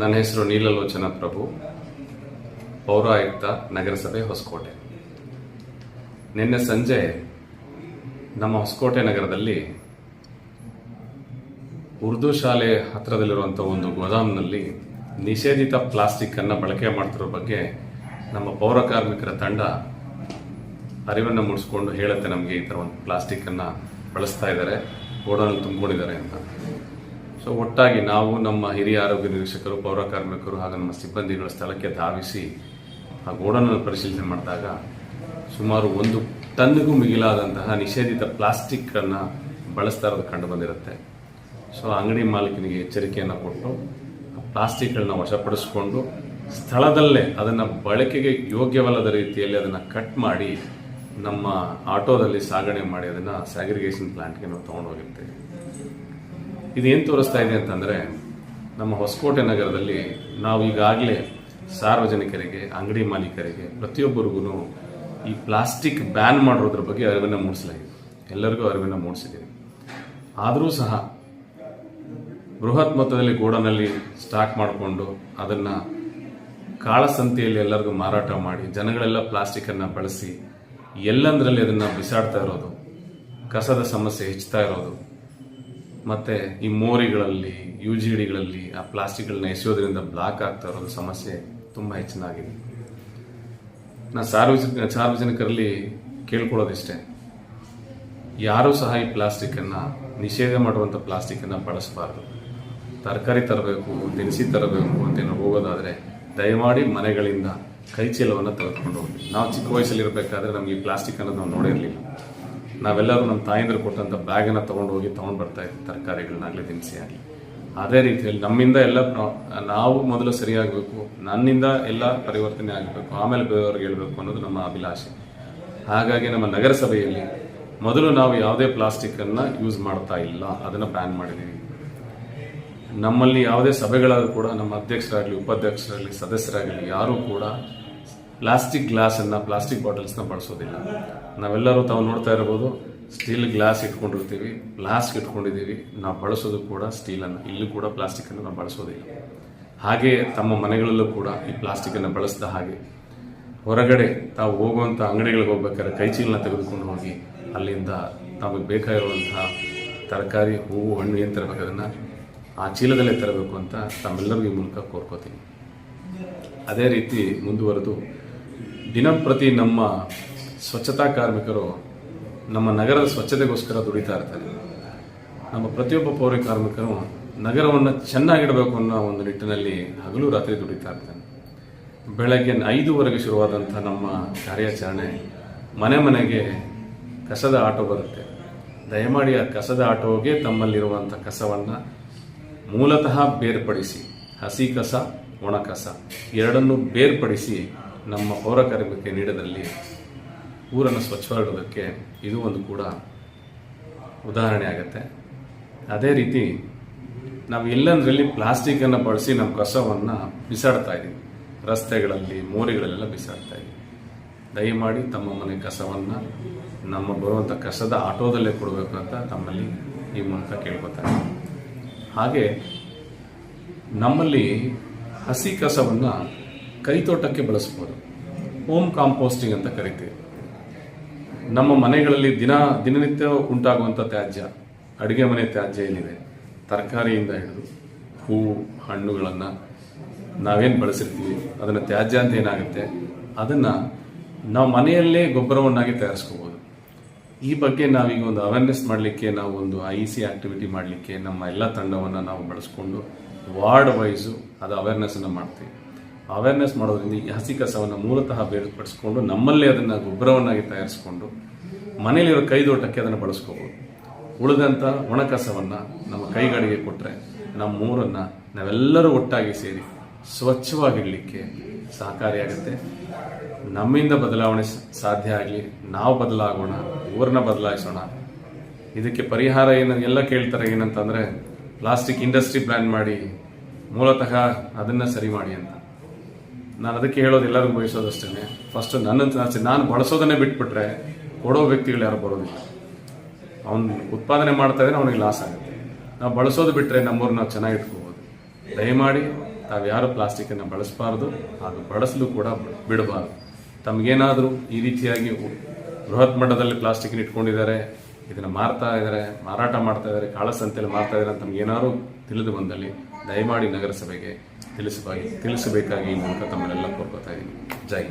ನನ್ನ ಹೆಸರು ನೀಲಲೋಚನ ಪ್ರಭು. ಪೌರಾಯುಕ್ತ ನಗರಸಭೆ ಹೊಸಕೋಟೆ. ನಿನ್ನೆ ಸಂಜೆ ನಮ್ಮ ಹೊಸಕೋಟೆ ನಗರದಲ್ಲಿ ಉರ್ದು ಶಾಲೆ ಹತ್ತಿರದಲ್ಲಿರುವಂಥ ಒಂದು ಗೋದಾಮ್ನಲ್ಲಿ ನಿಷೇಧಿತ ಪ್ಲಾಸ್ಟಿಕ್ ಅನ್ನು ಬಳಕೆ ಮಾಡ್ತಿರೋ ಬಗ್ಗೆ ನಮ್ಮ ಪೌರ ಕಾರ್ಮಿಕರ ತಂಡ ಅರಿವನ್ನು ಮೂಡಿಸ್ಕೊಂಡು ಹೇಳುತ್ತೆ ನಮಗೆ ಈ ಥರ ಒಂದು ಪ್ಲಾಸ್ಟಿಕ್ ಅನ್ನ ಬಳಸ್ತಾ ಇದ್ದಾರೆ. ಗೋಡನಲ್ಲಿ ತುಂಬಿಕೊಂಡಿದ್ದಾರೆ ಅಂತ. ಸೊ ಒಟ್ಟಾಗಿ ನಾವು ನಮ್ಮ ಹಿರಿಯ ಆರೋಗ್ಯ ನಿರೀಕ್ಷಕರು, ಪೌರ ಕಾರ್ಮಿಕರು ಹಾಗೂ ನಮ್ಮ ಸಿಬ್ಬಂದಿಗಳ ಸ್ಥಳಕ್ಕೆ ಧಾವಿಸಿ ಆ ಗೋಡೌನನ್ನು ಪರಿಶೀಲನೆ ಮಾಡಿದಾಗ ಸುಮಾರು ಒಂದು ಟನ್ಗೂ ಮಿಗಿಲಾದಂತಹ ನಿಷೇಧಿತ ಪ್ಲಾಸ್ಟಿಕ್ ಅನ್ನ ಬಳಸ್ತಾ ಇರೋದು ಕಂಡು ಬಂದಿರುತ್ತೆ. ಸೊ ಅಂಗಡಿ ಮಾಲೀಕನಿಗೆ ಎಚ್ಚರಿಕೆಯನ್ನು ಕೊಟ್ಟು ಪ್ಲಾಸ್ಟಿಕ್ಗಳನ್ನ ವಶಪಡಿಸಿಕೊಂಡು ಸ್ಥಳದಲ್ಲೇ ಅದನ್ನು ಬಳಕೆಗೆ ಯೋಗ್ಯವಲ್ಲದ ರೀತಿಯಲ್ಲಿ ಅದನ್ನು ಕಟ್ ಮಾಡಿ ನಮ್ಮ ಆಟೋದಲ್ಲಿ ಸಾಗಣೆ ಮಾಡಿ ಅದನ್ನು ಸ್ಯಾಗ್ರಿಗೇಷನ್ ಪ್ಲಾಂಟ್ಗೆ ನಾವು ತೊಗೊಂಡೋಗಿರ್ತೇವೆ. ಇದೇನು ತೋರಿಸ್ತಾ ಇದೆ ಅಂತಂದರೆ, ನಮ್ಮ ಹೊಸಕೋಟೆ ನಗರದಲ್ಲಿ ನಾವು ಈಗಾಗಲೇ ಸಾರ್ವಜನಿಕರಿಗೆ, ಅಂಗಡಿ ಮಾಲೀಕರಿಗೆ ಪ್ರತಿಯೊಬ್ಬರಿಗೂ ಈ ಪ್ಲಾಸ್ಟಿಕ್ ಬ್ಯಾನ್ ಮಾಡಿರೋದ್ರ ಬಗ್ಗೆ ಅರಿವನ್ನು ಮೂಡಿಸಲಾಗಿದೆ. ಎಲ್ಲರಿಗೂ ಅರಿವನ್ನು ಮೂಡಿಸಿದ್ದೀವಿ ಆದರೂ ಸಹ, ಬೃಹತ್ ಮೊತ್ತದಲ್ಲಿ ಗೋಡನಲ್ಲಿ ಸ್ಟಾಕ್ ಮಾಡಿಕೊಂಡು ಅದನ್ನು ಕಾಳಸಂತೆಯಲ್ಲಿ ಎಲ್ಲರಿಗೂ ಮಾರಾಟ ಮಾಡಿ, ಜನಗಳೆಲ್ಲ ಪ್ಲಾಸ್ಟಿಕ್ಕನ್ನು ಬಳಸಿ, ಎಲ್ಲಂದರಲ್ಲಿ ಅದನ್ನು ಬಿಸಾಡ್ತಾ ಇರೋದು, ಕಸದ ಸಮಸ್ಯೆ ಹೆಚ್ಚುತ್ತಾ ಇರೋದು ಮತ್ತೆ ಈ ಮೋರಿಗಳಲ್ಲಿ ಯು ಜಿ ಡಿಗಳಲ್ಲಿ ಆ ಪ್ಲಾಸ್ಟಿಕ್ಗಳನ್ನ ಎಸೆಯೋದ್ರಿಂದ ಬ್ಲಾಕ್ ಆಗ್ತಾ ಇರೋದು ಸಮಸ್ಯೆ ತುಂಬ ಹೆಚ್ಚಿನಾಗಿದೆ. ನಾ ಸಾರ್ವಜನಿಕ, ಸಾರ್ವಜನಿಕರಲ್ಲಿ ಕೇಳ್ಕೊಳ್ಳೋದಿಷ್ಟೇ. ಯಾರೂ ಸಹ ಈ ಪ್ಲಾಸ್ಟಿಕ್ಕನ್ನು ನಿಷೇಧ ಮಾಡುವಂಥ ಪ್ಲಾಸ್ಟಿಕ್ಕನ್ನು ಬಳಸಬಾರ್ದು. ತರಕಾರಿ ತರಬೇಕು, ದಿನಸಿ ತರಬೇಕು ಅಂತ ಹೋಗೋದಾದರೆ ದಯಮಾಡಿ ಮನೆಗಳಿಂದ ಕೈ ಚೀಲವನ್ನು ತೆಗೆದುಕೊಂಡು ಹೋಗಿ ನಾವು ಚಿಕ್ಕ ವಯಸ್ಸಲ್ಲಿ ಇರಬೇಕಾದ್ರೆ ನಮಗೆ ಈ ಪ್ಲಾಸ್ಟಿಕ್ ಅನ್ನೋದು ನಾವು ನೋಡಿರಲಿಲ್ಲ. ನಾವೆಲ್ಲರೂ ನಮ್ಮ ತಾಯಿಂದ್ರೆ ಕೊಟ್ಟಂಥ ಬ್ಯಾಗನ್ನು ತೊಗೊಂಡು ಹೋಗಿ ತೊಗೊಂಡು ಬರ್ತಾ ಇದ್ವಿ ತರಕಾರಿಗಳನ್ನಾಗಲಿ ದಿನಸಿ ಆಗಲಿ. ಅದೇ ರೀತಿಯಲ್ಲಿ ನಮ್ಮಿಂದ ಎಲ್ಲ ನಾವು ಮೊದಲು ಸರಿಯಾಗಬೇಕು, ನನ್ನಿಂದ ಎಲ್ಲ ಪರಿವರ್ತನೆ ಆಗಬೇಕು, ಆಮೇಲೆ ಬೇರೆಯವ್ರಿಗೆ ಹೇಳಬೇಕು ಅನ್ನೋದು ನಮ್ಮ ಅಭಿಲಾಷೆ. ಹಾಗಾಗಿ ನಮ್ಮ ನಗರಸಭೆಯಲ್ಲಿ ಮೊದಲು ನಾವು ಯಾವುದೇ ಪ್ಲಾಸ್ಟಿಕ್ಕನ್ನು ಯೂಸ್ ಮಾಡ್ತಾ ಇಲ್ಲ, ಅದನ್ನು ಬ್ಯಾನ್ ಮಾಡಿದ್ದೀವಿ ನಮ್ಮಲ್ಲಿ ಯಾವುದೇ ಸಭೆಗಳಾದರೂ ಕೂಡ ನಮ್ಮ ಅಧ್ಯಕ್ಷರಾಗಲಿ, ಉಪಾಧ್ಯಕ್ಷರಾಗಲಿ, ಸದಸ್ಯರಾಗಲಿ ಯಾರೂ ಕೂಡ ಪ್ಲಾಸ್ಟಿಕ್ ಗ್ಲಾಸನ್ನು ಪ್ಲಾಸ್ಟಿಕ್ ಬಾಟಲ್ಸ್ನ ಬಳಸೋದಿಲ್ಲ. ನಾವೆಲ್ಲರೂ ತಾವು ನೋಡ್ತಾ ಇರ್ಬೋದು, ಸ್ಟೀಲ್ ಗ್ಲಾಸ್ ಇಟ್ಕೊಂಡಿರ್ತೀವಿ, ಫ್ಲಾಸ್ಕ್ ಇಟ್ಕೊಂಡಿದ್ದೀವಿ. ನಾವು ಬಳಸೋದು ಕೂಡ ಸ್ಟೀಲನ್ನು, ಇಲ್ಲೂ ಕೂಡ ಪ್ಲಾಸ್ಟಿಕ್ಕನ್ನು ನಾವು ಬಳಸೋದಿಲ್ಲ. ಹಾಗೆ ತಮ್ಮ ಮನೆಗಳಲ್ಲೂ ಕೂಡ ಈ ಪ್ಲಾಸ್ಟಿಕ್ಕನ್ನು ಬಳಸಿದ ಹಾಗೆ. ಹೊರಗಡೆ ತಾವು ಹೋಗುವಂಥ ಅಂಗಡಿಗಳಿಗೆ ಹೋಗ್ಬೇಕಾದ್ರೆ ಕೈ ಚೀಲನ ತೆಗೆದುಕೊಂಡು ಹೋಗಿ ಅಲ್ಲಿಂದ ತಮಗೆ ಬೇಕಾಗಿರುವಂತಹ ತರಕಾರಿ, ಹೂವು, ಹಣ್ಣು ಏನು ತರಬೇಕು ಅದನ್ನು ಆ ಚೀಲದಲ್ಲೇ ತರಬೇಕು ಅಂತ ತಮ್ಮೆಲ್ಲರಿಗೂ ಈ ಮೂಲಕ ಕೋರ್ಕೋತೀನಿ. ಅದೇ ರೀತಿ ಮುಂದುವರೆದು ದಿನಂಪ್ರತಿ ನಮ್ಮ ಸ್ವಚ್ಛತಾ ಕಾರ್ಮಿಕರು ನಮ್ಮ ನಗರದ ಸ್ವಚ್ಛತೆಗೋಸ್ಕರ ದುಡಿತಾ ಇರ್ತಾರೆ. ನಮ್ಮ ಪ್ರತಿಯೊಬ್ಬ ಪೌರ ಕಾರ್ಮಿಕರು ನಗರವನ್ನು ಚೆನ್ನಾಗಿಡಬೇಕು ಅನ್ನೋ ಒಂದು ನಿಟ್ಟಿನಲ್ಲಿ ಹಗಲು ರಾತ್ರಿ ದುಡಿತಾ ಇರ್ತಾನೆ ಬೆಳಗ್ಗೆ ಐದೂವರೆಗೆ ಶುರುವಾದಂಥ ನಮ್ಮ ಕಾರ್ಯಾಚರಣೆ ಮನೆ ಮನೆಗೆ ಕಸದ ಆಟೋ ಬರುತ್ತೆ. ದಯಮಾಡಿ ಆ ಕಸದ ಆಟೋಗೆ ತಮ್ಮಲ್ಲಿರುವಂಥ ಕಸವನ್ನು ಮೂಲತಃ ಬೇರ್ಪಡಿಸಿ, ಹಸಿ ಕಸ, ಒಣ ಕಸ, ಎರಡನ್ನು ಬೇರ್ಪಡಿಸಿ ನಮ್ಮ ಪೌರ ಕಾರ್ಮಿಕರಿಗೆ ನೀಡದಲ್ಲಿ ಊರನ್ನು ಸ್ವಚ್ಛವಾಗಿಡೋದಕ್ಕೆ ಇದು ಒಂದು ಕೂಡ ಉದಾಹರಣೆ ಆಗುತ್ತೆ. ಅದೇ ರೀತಿ ನಾವು ಎಲ್ಲಂದ್ರಲ್ಲಿ ಪ್ಲಾಸ್ಟಿಕ್ಕನ್ನು ಬಳಸಿ ನಮ್ಮ ಕಸವನ್ನು ಬಿಸಾಡ್ತಾ ಇದ್ದೀವಿ. ರಸ್ತೆಗಳಲ್ಲಿ, ಮೋರಿಗಳಲ್ಲೆಲ್ಲ ಬಿಸಾಡ್ತಾ ಇದ್ದೀವಿ. ದಯಮಾಡಿ ತಮ್ಮ ಮನೆ ಕಸವನ್ನು ನಮ್ಮ ಬರುವಂಥ ಕಸದ ಆಟೋದಲ್ಲೇ ಕೊಡಬೇಕು ಅಂತ ತಮ್ಮಲ್ಲಿ ಈ ಮೂಲಕ ಕೇಳ್ಕೊತಾರೆ. ಹಾಗೆ ನಮ್ಮಲ್ಲಿ ಹಸಿ ಕಸವನ್ನು ಕೈತೋಟಕ್ಕೆ ಬಳಸ್ಬೋದು. ಹೋಮ್ ಕಾಂಪೋಸ್ಟಿಂಗ್ ಅಂತ ಕರಿತೀವಿ. ನಮ್ಮ ಮನೆಗಳಲ್ಲಿ ದಿನ, ದಿನನಿತ್ಯ ಉಂಟಾಗುವಂಥ ತ್ಯಾಜ್ಯ, ಅಡುಗೆ ಮನೆ ತ್ಯಾಜ್ಯ ಏನಿದೆ ತರಕಾರಿಯಿಂದ ಹಿಡಿದು ಹೂ, ಹಣ್ಣುಗಳನ್ನು ನಾವೇನು ಬಳಸಿರ್ತೀವಿ? ಅದನ್ನು ತ್ಯಾಜ್ಯ ಅಂತ ಏನಾಗುತ್ತೆ? ಅದನ್ನು ನಾವು ಮನೆಯಲ್ಲೇ ಗೊಬ್ಬರವನ್ನಾಗಿ ತಯಾರಿಸ್ಕೋಬೋದು. ಈ ಬಗ್ಗೆ ನಾವೀಗ ಒಂದು ಅವೇರ್ನೆಸ್ ಮಾಡಲಿಕ್ಕೆ, ನಾವು ಒಂದು ಐ ಸಿ ಆಕ್ಟಿವಿಟಿ ಮಾಡಲಿಕ್ಕೆ, ನಮ್ಮ ಎಲ್ಲ ತಂಡವನ್ನು ನಾವು ಬಳಸ್ಕೊಂಡು ವಾರ್ಡ್ ವೈಸು ಅದು ಅವೇರ್ನೆಸ್ಸನ್ನು ಮಾಡ್ತೀವಿ. ಅವೇರ್ನೆಸ್ ಮಾಡೋದ್ರಿಂದ ಈ ಹಸಿ ಕಸವನ್ನು ಮೂಲತಃ ಬೇರ್ಪಡಿಸ್ಕೊಂಡು ನಮ್ಮಲ್ಲೇ ಅದನ್ನು ಗೊಬ್ಬರವನ್ನಾಗಿ ತಯಾರಿಸ್ಕೊಂಡು ಮನೆಯಲ್ಲಿರೋ ಕೈದೋಟಕ್ಕೆ ಅದನ್ನು ಬಳಸ್ಕೋಬೋದು. ಉಳಿದಂಥ ಒಣ ಕಸವನ್ನು ನಮ್ಮ ಕೈಗಳಿಗೆ ಕೊಟ್ಟರೆ ನಮ್ಮ ಊರನ್ನು ನಾವೆಲ್ಲರೂ ಒಟ್ಟಾಗಿ ಸೇರಿ ಸ್ವಚ್ಛವಾಗಿಡಲಿಕ್ಕೆ ಸಹಕಾರಿಯಾಗುತ್ತೆ. ನಮ್ಮಿಂದ ಬದಲಾವಣೆ ಸಾಧ್ಯ ಆಗಲಿ, ನಾವು ಬದಲಾಗೋಣ, ಊರನ್ನ ಬದಲಾಯಿಸೋಣ. ಇದಕ್ಕೆ ಪರಿಹಾರ ಏನು, ಎಲ್ಲ ಕೇಳ್ತಾರೆ ಏನಂತಂದರೆ, ಪ್ಲಾಸ್ಟಿಕ್ ಇಂಡಸ್ಟ್ರಿ ಪ್ಲ್ಯಾನ್ ಮಾಡಿ ಮೂಲತಃ ಅದನ್ನು ಸರಿ ಮಾಡಿ ಅಂತ. ನಾನು ಅದಕ್ಕೆ ಹೇಳೋದು ಎಲ್ಲರಿಗೂ ಬಯಸೋದಷ್ಟೇ ಫಸ್ಟ್ ನನ್ನಂತ ನಾನು ಬಳಸೋದನ್ನೇ ಬಿಟ್ಬಿಟ್ರೆ ಕೊಡೋ ವ್ಯಕ್ತಿಗಳು ಯಾರು ಬರೋದಿಲ್ಲ. ಅವನು ಉತ್ಪಾದನೆ ಮಾಡ್ತಾ ಇದ್ರೆ ಅವನಿಗೆ ಲಾಸ್ ಆಗುತ್ತೆ. ನಾವು ಬಳಸೋದು ಬಿಟ್ಟರೆ ನಮ್ಮೂರು ನಾವು ಚೆನ್ನಾಗಿ ಇಟ್ಕೋಬೋದು. ದಯಮಾಡಿ ತಾವ್ಯಾರು ಪ್ಲಾಸ್ಟಿಕ್ಕನ್ನು ಬಳಸಬಾರ್ದು, ಅದು ಬಳಸಲು ಕೂಡ ಬಿಡಬಾರ್ದು. ತಮಗೇನಾದರೂ ಈ ರೀತಿಯಾಗಿ ಬೃಹತ್ ಮಟ್ಟದಲ್ಲಿ ಪ್ಲಾಸ್ಟಿಕ್ನ ಇಟ್ಕೊಂಡಿದ್ದಾರೆ, ಇದನ್ನು ಮಾರ್ತಾ ಇದ್ದಾರೆ, ಮಾರಾಟ ಮಾಡ್ತಾ ಇದ್ದಾರೆ ಕಾಳಸಂತೆಯಲ್ಲಿ ಮಾರ್ತಾ ಇದ್ದಾರೆ ಅಂತ ತಮಗೇನಾದ್ರು ತಿಳಿದು ಬಂದಲ್ಲಿ ದಯಮಾಡಿ ನಗರಸಭೆಗೆ ತಿಳಿಸಬೇಕಾಗಿ ತಿಳಿಸಬೇಕಾಗಿ ಈ ಮೂಲಕ ತಮ್ಮನ್ನೆಲ್ಲ ಕೋರ್ಕೋತಾ ಇದ್ದೀನಿ. ಜೈ